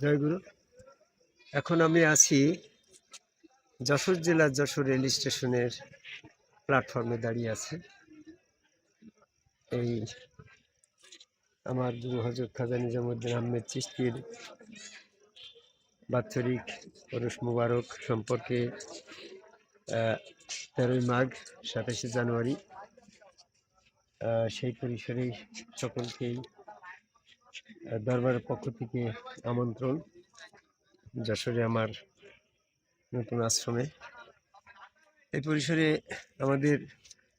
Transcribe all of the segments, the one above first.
জয়গুরু। এখন আমি আছি যশোর জেলার যশোর রেল স্টেশনের প্ল্যাটফর্মে দাঁড়িয়ে আছে। এই আমার গুরু হজরত খাজা নিজামুদ্দিন আহমেদ চিস্তির বাৎসরিক পরশ মুবারক সম্পর্কে তেরোই মাঘ সাতাশে জানুয়ারি সেই পরিসরেই সকলকেই দরবারের পক্ষ থেকে আমন্ত্রণ, যশোরে আমার নতুন আশ্রমে। এই পরিসরে আমাদের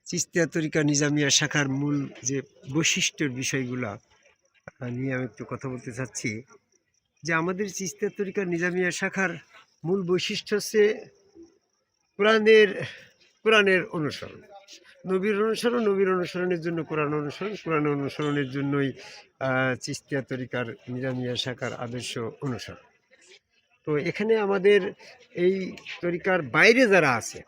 চিস্তিয়া তরিকা নিজামিয়া শাখার মূল যে বৈশিষ্ট্যের বিষয়গুলা নিয়ে আমি একটু কথা বলতে চাচ্ছি। যে আমাদের চিস্তিয়া তরিকা নিজামিয়া শাখার মূল বৈশিষ্ট্য হচ্ছে কোরআনের কোরআনের অনুসরণ। নবীর অনুসরণ, নবীর অনুসরণের জন্য কোরআন অনুসরণ, কোরআন অনুসরণের জন্যই চিস্তিয়া তরিকার নিজামিয়া শাখার আদর্শ অনুসরণ। তো এখানে আমাদের এই তরিকার বাইরে যারা আছে,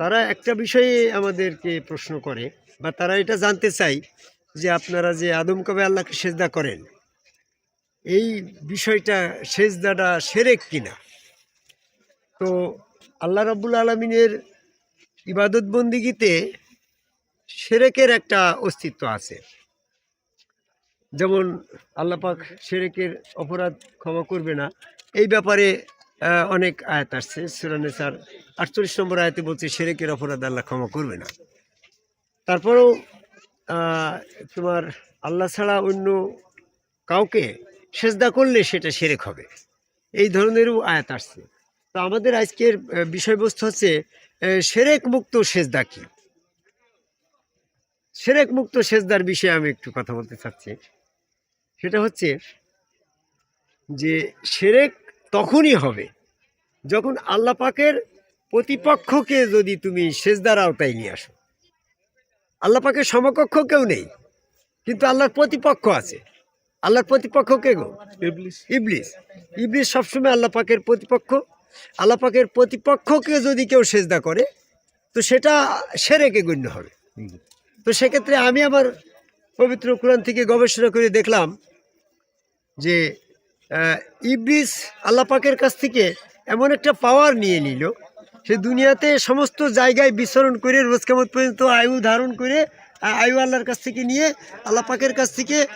তারা একটা বিষয়ে আমাদেরকে প্রশ্ন করে, বা তারা এটা জানতে চাই যে আপনারা যে আদম কবে আল্লাহকে সেজদা করেন, এই বিষয়টা সেজদাটা সেরেক কিনা? তো আল্লাহ রাব্বুল আলমিনের ইবাদত বন্দিগিতে সেরেকের একটা অস্তিত্ব আছে। যেমন আল্লাপাক সেরেকের অপরাধ ক্ষমা করবে না। এই ব্যাপারে অনেক আয়াত আসছে। সুরানে স্যার আটচল্লিশ নম্বর আয়াতে বলছে, সেরেকের অপরাধ আল্লাহ ক্ষমা করবে না। তারপরেও তোমার আল্লাহ ছাড়া অন্য কাউকে সেজদা করলে সেটা সেরেক হবে। এই ধরনেরও আয়াত আসছে। তো আমাদের আজকের বিষয়বস্তু হচ্ছে সেরেক মুক্ত সেজদা কি? সেরেক মুক্ত সেজদার বিষয়ে আমি একটু কথা বলতে চাচ্ছি। সেটা হচ্ছে যে সেরেক তখনই হবে যখন আল্লাহ পাকের প্রতিপক্ষকে যদি তুমি সেজদার আওতায় নিয়ে আসো। আল্লাহ পাকের সমকক্ষ কেউ নেই কিন্তু আল্লাহর প্রতিপক্ষ আছে। আল্লাহর প্রতিপক্ষ কে গো? ইবলিস। ইবলিস। ইবলিস সবসময় আল্লাহ পাকের প্রতিপক্ষ। আল্লাহ পাকের প্রতিপক্ষকে যদি কেউ সেজদা করে, তো সেটা সেরেকে গণ্য হবে। তো সেক্ষেত্রে আমি আবার পবিত্র কোরআন থেকে গবেষণা করে দেখলাম যে ইবলিস আল্লাহ কাছ থেকে এমন একটা পাওয়ার নিয়ে নিল, সে দুনিয়াতে সমস্ত জায়গায় বিচরণ করে রোজকামত পর্যন্ত আয়ু ধারণ করে আয়ু আল্লাহর কাছ থেকে নিয়ে আল্লাহ পাকের কাছ থেকে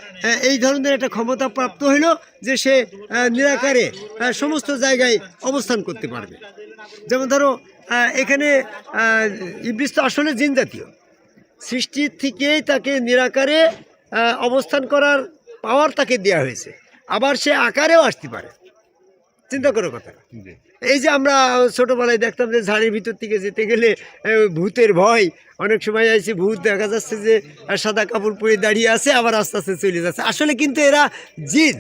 এই ধরনের একটা ক্ষমতা প্রাপ্ত হইল যে সে নিরাকারে সমস্ত জায়গায় অবস্থান করতে পারবে। যেমন ধরো এখানে আহ, ইবলিস তো আসলে জিন জাতীয়। সৃষ্টির থেকেই তাকে নিরাকারে অবস্থান করার পাওয়ার তাকে দেওয়া হয়েছে। আবার সে আকারেও আসতে পারে। চিন্তা করো কথা এই যে আমরা ছোটোবেলায় দেখতাম যে ঝাড়ের ভিতর থেকে যেতে গেলে ভূতের ভয়। অনেক সময় আছে ভূত দেখা যাচ্ছে যে সাদা কাপড় পরে দাঁড়িয়ে আছে, আবার আস্তে আস্তে চলে যাচ্ছে। আসলে কিন্তু এরা জিন।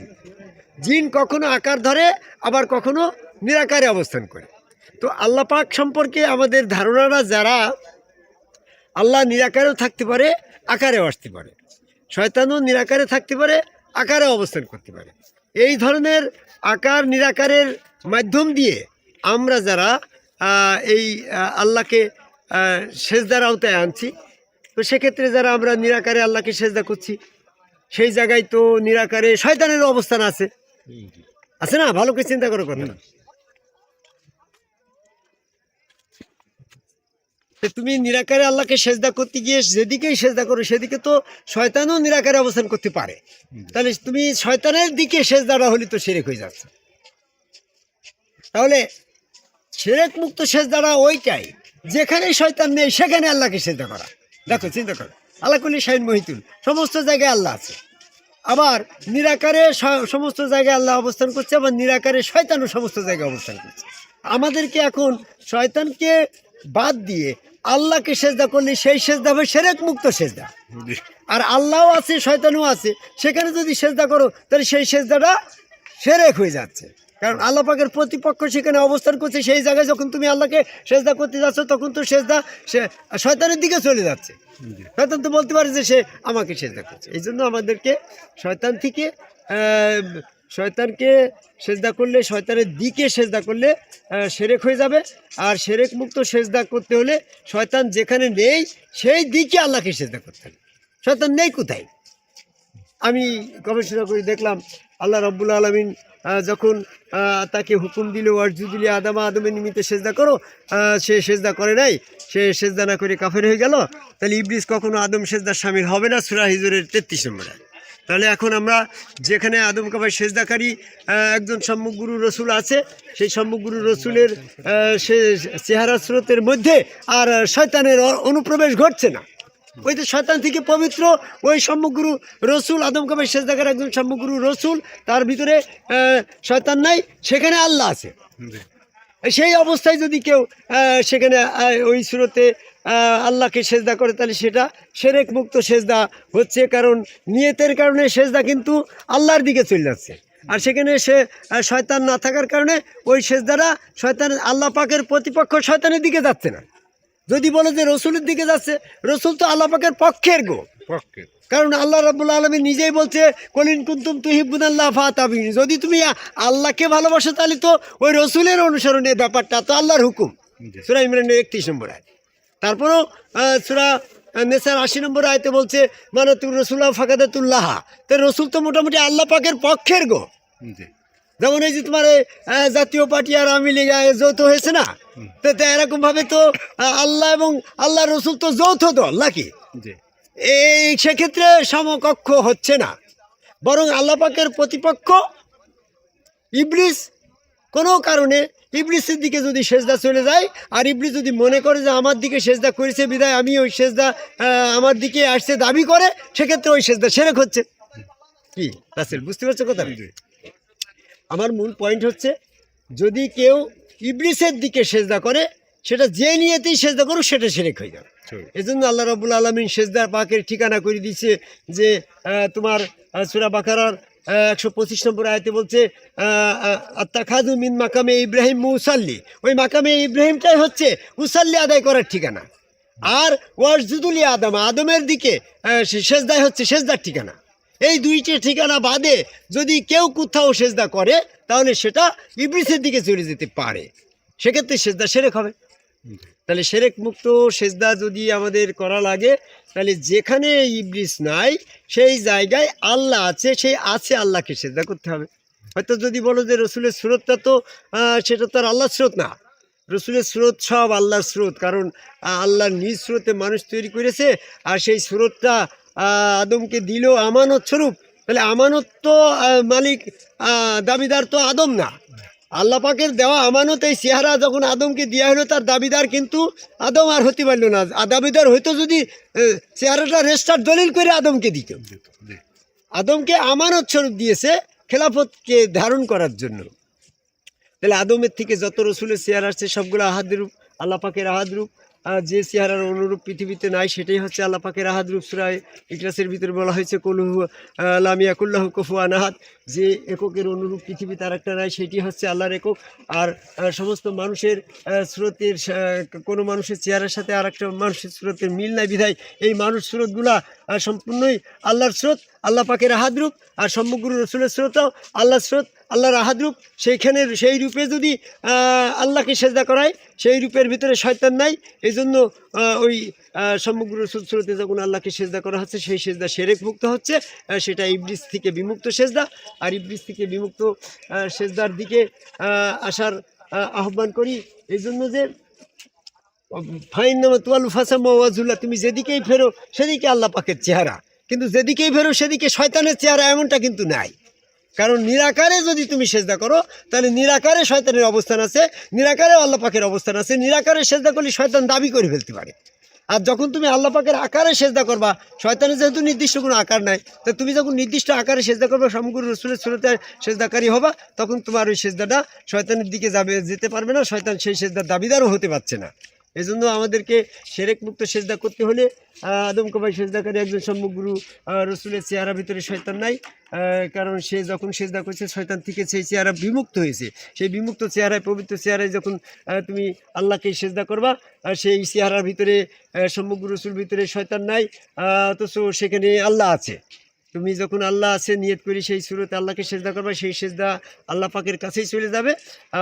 জিন কখনো আকার ধরে, আবার কখনো নিরাকারে অবস্থান করে। তো আল্লাহ পাক সম্পর্কে আমাদের ধারণাটা যারা, আল্লাহ নিরাকারেও থাকতে পারে, আকারেও আসতে পারে। শয়তানও নিরাকারে থাকতে পারে আকারে অবস্থান করতে পারে। এই ধরনের আকার নিরাকারের মাধ্যম দিয়ে আমরা যারা এই আল্লাহকে সেজদার আওতায় আনছি তো সেক্ষেত্রে যারা আমরা নিরাকারে আল্লাহকে সেজদা করছি সেই জায়গায় তো নিরাকারে শয়তানের অবস্থান আছে। আছে না? ভালো করে চিন্তা করো কথা না তুমি নিরাকারে আল্লাহকে সেজদা করতে গিয়ে যেদিকেই সেজদা করো সেদিকে তো শয়তানও নিরাকারে অবস্থান করতে পারে। তাহলে তুমি শয়তানের দিকে সেজদাটা হলে তো সেরেক হয়ে যাচ্ছে। তাহলে সেরেক মুক্ত সেজদাটা ওইটাই। যেখানে শয়তান নেই, সেখানে আল্লাহকে সেজদা করা। দেখো, চিন্তা করো। আল্লাহ কুলি শাহিন মহিতুল। সমস্ত জায়গায় আল্লাহ আছে। আবার নিরাকারে সমস্ত জায়গায় আল্লাহ অবস্থান করছে, আবার নিরাকারে শয়তানও সমস্ত জায়গায় অবস্থান করছে। আমাদেরকে এখন শয়তানকে বাদ দিয়ে আল্লাহকে সেজদা করলে সেই সেজদা হবে সেরেক মুক্ত সেজদা। আর আল্লাহও আছে, শয়তানও আছে। সেখানে যদি সেজদা করো, তাহলে সেই সেজদাটা সেরেক হয়ে যাচ্ছে। কারণ আল্লাহ পাকের প্রতিপক্ষ সেখানে অবস্থান করছে সেই জায়গায় যখন তুমি আল্লাহকে সেজদা করতে যাচ্ছ তখন তো সেজদা সে শয়তানের দিকে চলে যাচ্ছে। শয়তান তো বলতে পারে যে সে আমাকে সেজদা করছে। এই জন্য আমাদেরকে শয়তান থেকে শয়তানকে সেজদা করলে শয়তানের দিকে সেজদা করলে সেরেক হয়ে যাবে। আর সেরেক মুক্ত সেজদা করতে হলে শয়তান যেখানে নেই সেই দিকে আল্লাহকে সেজদা করতে হবে। শয়তান নেই কোথায়? আমি গবেষণা করে দেখলাম আল্লাহ রব্বুল আলমিন যখন তাকে হুকুম দিল ওয়ার্জুদুলি আদামা, আদমের নিমিত্তে সেজদা করো সে সেজদা করে নাই, সে সেজদা না করে কাফের হয়ে গেল। তাহলে ইবলিস কখনো আদম সেজদার সামিল হবে না, সুরা হিজুরের তেত্রিশ নম্বরে। তাহলে এখন আমরা যেখানে আদম কাবাই সেজদাকারী একজন সম্মুখগুরু রসুল আছে, সেই সম্মুখগুরু রসুলের সে চেহারা স্রোতের মধ্যে আর শয়তানের অনুপ্রবেশ ঘটছে না। ওই তো শয়তান থেকে পবিত্র ওই সম্মুখগুরু রসুল আদম কাবাই সেজদাকার একজন সম্মুখগুরু রসুল তার ভিতরে শয়তান নাই সেখানে আল্লাহ আছে। সেই অবস্থায় যদি কেউ সেখানে ওই সুরতে আল্লাহকে সেজদা করে তাহলে সেটা সেরেক মুক্ত সেজদা হচ্ছে কারণ নিয়তের কারণে সেজদা কিন্তু আল্লাহর দিকে চলে যাচ্ছে। আর সেখানে সে শয়তান না থাকার কারণে ওই সেজদারা শয়তান আল্লাহ পাকের প্রতিপক্ষ শয়তানের দিকে যাচ্ছে না। যদি বলে যে রসুলের দিকে যাচ্ছে রসুল তো আল্লাহ পাকের পক্ষের গো। পক্ষের কারণ আল্লাহ রাবুল আলমী নিজেই বলছে কলিন কুন্তুম তুহিবুন আল্লাহ ফাতাবিন যদি তুমি আল্লাহকে ভালোবাসো তাহলে তো ওই রসুলের অনুসরণের ব্যাপারটা তো আল্লাহর হুকুম। সুরা ইমরানের একত্রিশ নম্বর আয় তারপরেও সুরা নেসার আশি নম্বর আয়তে বলছে মানে তুর রসুল্লাহ ফাঁকাদে তুল্লাহা তো রসুল তো মোটামুটি আল্লাহ পাকের পক্ষের গো। যেমন এই যে তোমার জাতীয় পার্টি আর আওয়ামী লীগ যৌথ হয়েছে না? তো এরকমভাবে তো আল্লাহ এবং আল্লাহ রসুল তো যৌথ দল নাকি? এই সেক্ষেত্রে সমকক্ষ হচ্ছে না। বরং আল্লাহ পাকের প্রতিপক্ষ ইবলিস কোনো কারণে ইবলিসের দিকে যদি সেজদা চলে যায় আর ইবলিস যদি মনে করে যে আমার দিকে সেজদা করেছে বিদায় আমি ওই সেজদা আমার দিকে আসছে দাবি করে সেক্ষেত্রে ওই সেজদা সেরেক হচ্ছে। কি? রাসেল বুঝতে পারছ কথা আমার মূল পয়েন্ট হচ্ছে যদি কেউ ইবলিসের দিকে সেজদা করে সেটা যে নিয়েতেই সেজদা করুক সেটা সেরেক হয়ে যাবে। এজন্য আল্লাহ রাবুল আলমিন সেজদার পাকের ঠিকানা করে দিয়েছে যে তোমার সুরা বাকারার একশো পঁচিশ নম্বর আয়তে বলছে আত্মা খাদু মিন মাকামে ইব্রাহিম মুসাল্লি। ওই মাকামে ইব্রাহিমটাই হচ্ছে মুসাল্লি আদায় করার ঠিকানা। আর ওয়ারজুদুলি আদম আদমের দিকে সেজদায় হচ্ছে সেজদার ঠিকানা। এই দুইটি ঠিকানা বাদে যদি কেউ কোথাও সেজদা করে, তাহলে সেটা ইবলিসের দিকে চলে যেতে পারে। সেক্ষেত্রে সেজদা সেরেক হবে। তাহলে সেরেক মুক্ত সেজদা যদি আমাদের করা লাগে, তাহলে যেখানে ইবলিস নাই, সেই জায়গায় আল্লাহ আছে, সেই আছে আল্লাহকে সেজদা করতে হবে। হয়তো যদি বলো যে রসুলের স্রোতটা তো সেটা তো আর আল্লাহর স্রোত না। রসুলের স্রোত সব আল্লাহর স্রোত, কারণ আল্লাহর নিজ স্রোতে মানুষ তৈরি করেছে, আর সেই স্রোতটা আদমকে দিল আমানত স্বরূপ। তাহলে আমানত তো মালিক দাবিদার তো আদম না। আল্লাহ পাকের দেওয়া আমানত, এই চেহারা যখন আদমকে দেওয়া হলো, তার দাবিদার কিন্তু আদম আর হতে পারল না। দাবিদার হয়তো যদি চেহারাটা রেস্টার দলিল করে আদমকে দিত। আদমকে আমানত স্বরূপ দিয়েছে খেলাফতকে ধারণ করার জন্য। তাহলে আদমের থেকে যত রসুলের চেহারা আসছে, সবগুলো আহাদ রূপ আল্লাহ পাকের আহাদ রূপ আর যে চেহারার অনুরূপ পৃথিবীতে নাই, সেটাই হচ্ছে আল্লাহ পাকের আহাদ রূপ সুরায় ইকলাসের ভিতরে বলা হয়েছে, কলুহু লামিয়াকুল্লাহ কফু আনাহাদ যে এককের অনুরূপ পৃথিবী তার একটা নাই, সেটি হচ্ছে আল্লাহর একক। আর সমস্ত মানুষের স্রোতের কোনো মানুষের চেহারার সাথে আর একটা মানুষের স্রোতের মিল নাই বিধায় এই মানুষ স্রোতগুলা সম্পূর্ণই আল্লাহর স্রোত। আল্লাহ পাকের আহাদরূপ আর সম্মুগুরু রসুলের স্রোতও আল্লাহর স্রোত, আল্লাহর আহাদরূপ সেইখানে সেই রূপে যদি আল্লাহকে সেজদা করায়, সেই রূপের ভিতরে শয়তান নাই। এই জন্য ওই সমগ্র স্রোতে যখন আল্লাহকে সেজদা করা হচ্ছে, সেই সেজদা সেরেক মুক্ত হচ্ছে। সেটা ইবলিস থেকে বিমুক্ত সেজদা। আর ইবলিস থেকে বিমুক্ত সেজদার দিকে আসার আহ্বান করি। এই জন্য যে ফাইন নামা তোয়ালু ফাসা মাওয়াজুল্লাহ তুমি যেদিকেই ফেরো, সেদিকে আল্লাহ পাকের চেহারা। কিন্তু যেদিকেই ফেরো সেদিকে শয়তানের চেহারা এমনটা কিন্তু নাই। কারণ নিরাকারে যদি তুমি সেজদা করো, তাহলে নিরাকারে শয়তানের অবস্থান আছে, নিরাকারে আল্লাহ পাকের অবস্থান আছে। নিরাকারে সেজদা করলে শয়তান দাবি করে ফেলতে পারে। আর যখন তুমি আল্লাহ পাকের আকারে সেজদা করবা, শয়তানের যেহেতু নির্দিষ্ট কোনো আকার নাই, তা তুমি যখন নির্দিষ্ট আকারে সেজদা করবে, সমগ্র রসুলের সুরতে সেজদাকারী হবা, তখন তোমার ওই সেজদাটা শয়তানের দিকে যাবে, যেতে পারবে না, শয়তান সেই সেজদার দাবিদারও হতে পারছে না। এই জন্য আমাদেরকে সেরেক মুক্ত সেজদা করতে হলে আদম কবাই সেজদাকারী একজন সম্মুখগুরু রসুলের চেহারা ভিতরে শয়তান নাই কারণ সে যখন সেজদা করছে শয়তান থেকে সেই চেহারা বিমুক্ত হয়েছে। সেই বিমুক্ত চেহারায় পবিত্র চেহারায় যখন তুমি আল্লাহকে সেজদা করবা সেই চেহারার ভিতরে আহ, সম্মুখ রসুল ভিতরে শয়তান নাই অথচ সেখানে আল্লাহ আছে। তুমি যখন আল্লাহ আছে নিয়ত করি সেই সুরতে আল্লাহকে সেজদা করবা সেই সেজদা আল্লাহ পাকের কাছেই চলে যাবে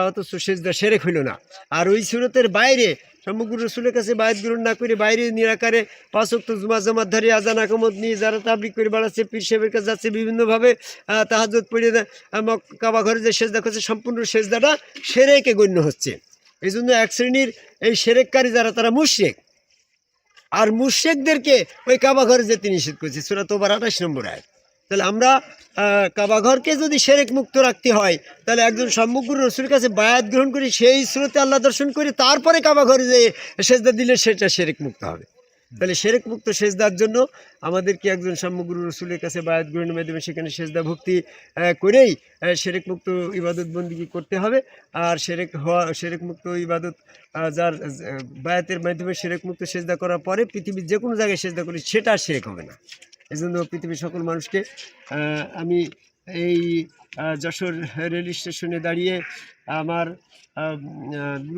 অথচ সেজদা সেরেক হইল না। আর ওই সুরতের বাইরে সমগ্র রসুলের কাছে বায়াত গ্রহণ না করে বাইরে নিরাকারে পাঁচ অক্ট জুমা জামাত ধারে আজান আকামত নিয়ে যারা তাবলিক করে বেড়াচ্ছে, পীর সাহেবের কাছে যাচ্ছে, বিভিন্নভাবে তাহাজত পড়ে কাবা ঘরে যে সেজদা করছে, সম্পূর্ণ সেজদাটা সেরেকে গণ্য হচ্ছে। এই জন্য এক শ্রেণির এই সেরেককারী যারা, তারা মুশ্রেক। আর মুশ্রেকদেরকে ওই কাবা ঘরে যেতে নিষেধ করছে। সুরা তোবার আঠাশ নম্বর আয় তাহলে আমরা কাবাঘরকে যদি সেরেক মুক্ত রাখতে হয়, তাহলে একজন সমগ্র রসুলের কাছে বায়াত গ্রহণ করে, সেই স্রোতে আল্লাহ দর্শন করে, তারপরে কাবাঘরে যে সেজদা দিলে সেটা সেরেক মুক্ত হবে। তাহলে সেরেক মুক্ত সেজদার জন্য আমাদেরকে একজন সমগ্র রসুলের কাছে বায়াত গ্রহণের মাধ্যমে সেখানে সেজদা ভক্তি করেই সেরেক মুক্ত ইবাদত বন্দিগি করতে হবে। আর সেরেক হওয়া, সেরেক মুক্ত ইবাদত যার, বায়াতের মাধ্যমে সেরেক মুক্ত সেজদা করার পরে পৃথিবীর যে কোনো জায়গায় সেজদা করি, সেটা সেরেক হবে না। এই জন্য পৃথিবীর সকল মানুষকে আমি এই যশোর রেল স্টেশনে দাঁড়িয়ে আমার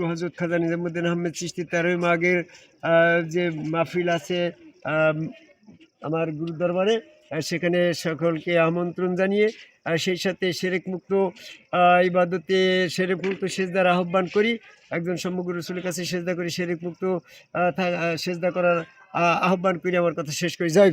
হজরত খাজা নিজামুদ্দিন আহমেদ চিস্তি তেরোই মাঘের যে মাহফিল আছে আমার গুরু দরবারে আহ, সেখানে সকলকে আমন্ত্রণ জানিয়ে সেই সাথে সেরেক মুক্ত ইবাদতে সেরেক মুক্ত সেজদার আহ্বান করি একজন সমগ্র রসুলের কাছে সেজদা করি সেরেক মুক্ত সেজদা করার আহ্বান করি আমার কথা শেষ করি গুরু।